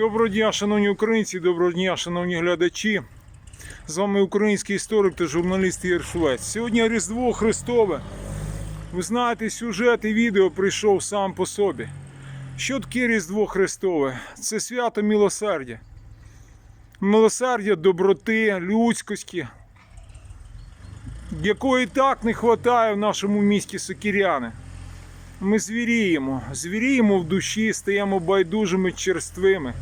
Доброго дня, шановні українці, доброго дня, шановні глядачі. З вами український історик та журналіст Ігор Швець. Сьогодні Різдво Христове. Ви знаєте, сюжет і відео прийшов сам по собі. Що таке Різдво Христове? Це свято милосердя. Милосердя, доброти, людськості, якої так не вистачає в нашому місті Сокіряни. Ми звіріємо, звіріємо в душі, стаємо байдужими черствими.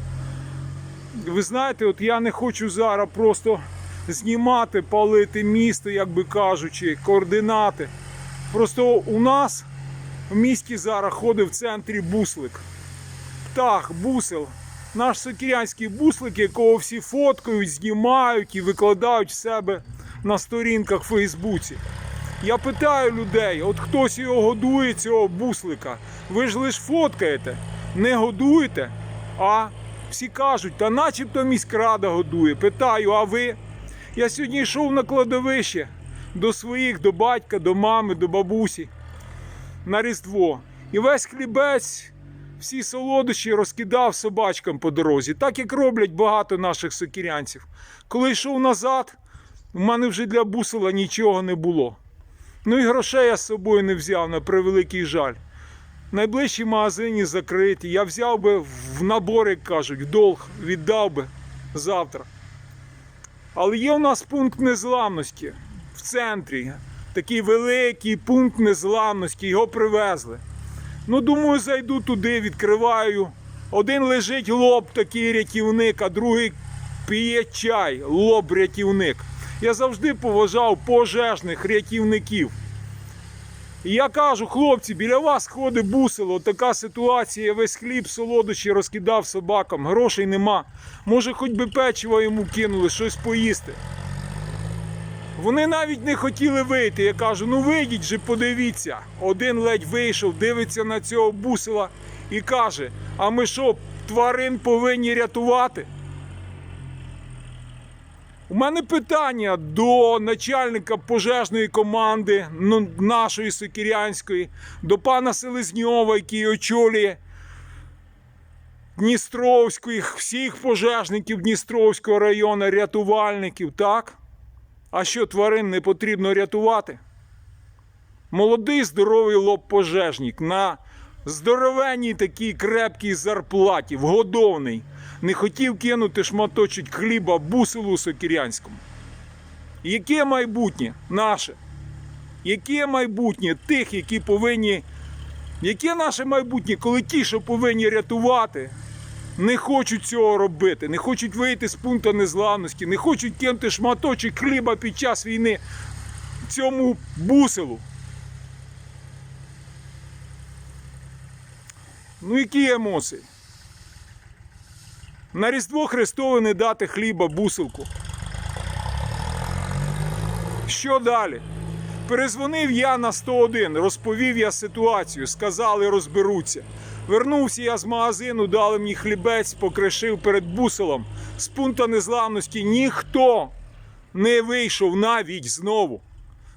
Ви знаєте, от я не хочу зараз просто знімати, палити місто, як би кажучи, координати. Просто у нас в місті зараз ходить в центрі буслик. Птах, бусел. Наш сокірянський буслик, якого всі фоткають, знімають і викладають в себе на сторінках в Фейсбуці. Я питаю людей, от хтось його годує, цього буслика. Ви ж лиш фоткаєте, не годуєте. А всі кажуть, та начебто міськрада годує. Питаю, а ви? Я сьогодні йшов на кладовище до своїх, до батька, до мами, до бабусі на Різдво. І весь хлібець, всі солодощі розкидав собачкам по дорозі, так як роблять багато наших сокірянців. Коли йшов назад, у мене вже для бусила нічого не було. Ну і грошей я з собою не взяв на превеликий жаль. Найближчі магазині закриті. Я взяв би в набор, як кажуть, в долг віддав би завтра. Але є у нас пункт незламності в центрі. Такий великий пункт незламності. Його привезли. Ну, думаю, зайду туди, відкриваю. Один лежить лоб такий рятівник, а другий п'є чай, лоб рятівник. Я завжди поважав пожежних рятівників. І я кажу, хлопці, біля вас ходить бусило, така ситуація, весь хліб, солодощі розкидав собакам, грошей нема. Може, хоч би печиво йому кинули, щось поїсти. Вони навіть не хотіли вийти. Я кажу, ну вийдіть же, подивіться. Один ледь вийшов, дивиться на цього бусила і каже: а ми що, тварин повинні рятувати? У мене питання до начальника пожежної команди ну, нашої Сокірянської, до пана Селезньова, який очолює Дністровських, всіх пожежників Дністровського району, рятувальників, так? А що тварин не потрібно рятувати? Молодий здоровий лоб пожежник на здоровенній такій крепкій зарплаті, вгодовний. Не хотів кинути шматочок хліба бусилу сокірянському. Яке майбутнє наше? Яке майбутнє тих, які повинні. Яке наше майбутнє, коли ті, що повинні рятувати, не хочуть цього робити, не хочуть вийти з пункту незламності, не хочуть кинути шматочок хліба під час війни цьому бусилу. Ну які емоції? На Різдво Христове не дати хліба бусилку. Що далі? Перезвонив я на 101, розповів я ситуацію, сказали, розберуться. Вернувся я з магазину, дали мені хлібець, покришив перед бусилом. З пункту незламності ніхто не вийшов навіть знову.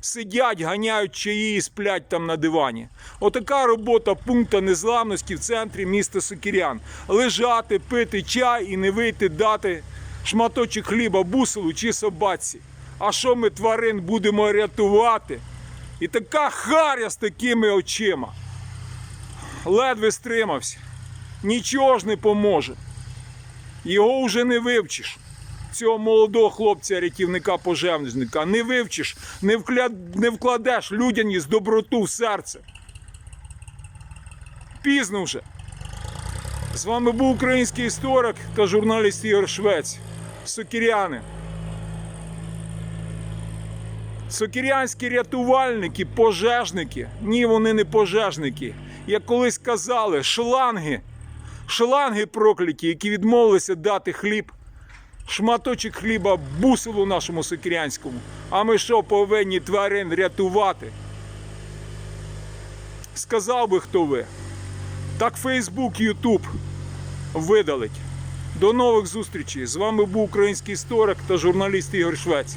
Сидять, ганяють чаї сплять там на дивані. Отака робота пункту незламності в центрі міста Сокірян. Лежати, пити чай і не вийти дати шматочок хліба бусилу чи собаці. А що ми тварин будемо рятувати? І така харя з такими очима. Ледве стримався. Нічого ж не поможе. Його вже не вивчиш цього молодого хлопця, рятівника пожежника. Не вивчиш, не, вкля... не вкладеш людяність, доброту в серце. Пізно вже. З вами був український історик та журналіст Ігор Швець. Сокіряни. Сокірянські рятувальники, пожежники. Ні, вони не пожежники. Як колись казали, шланги. Шланги прокляті, які відмовилися дати хліб шматочок хліба бусилу нашому сокірянському. А ми що повинні тварин рятувати? Сказав би хто ви. Так Фейсбук, Ютуб видалить. До нових зустрічей. З вами був український історик та журналіст Ігор Швець.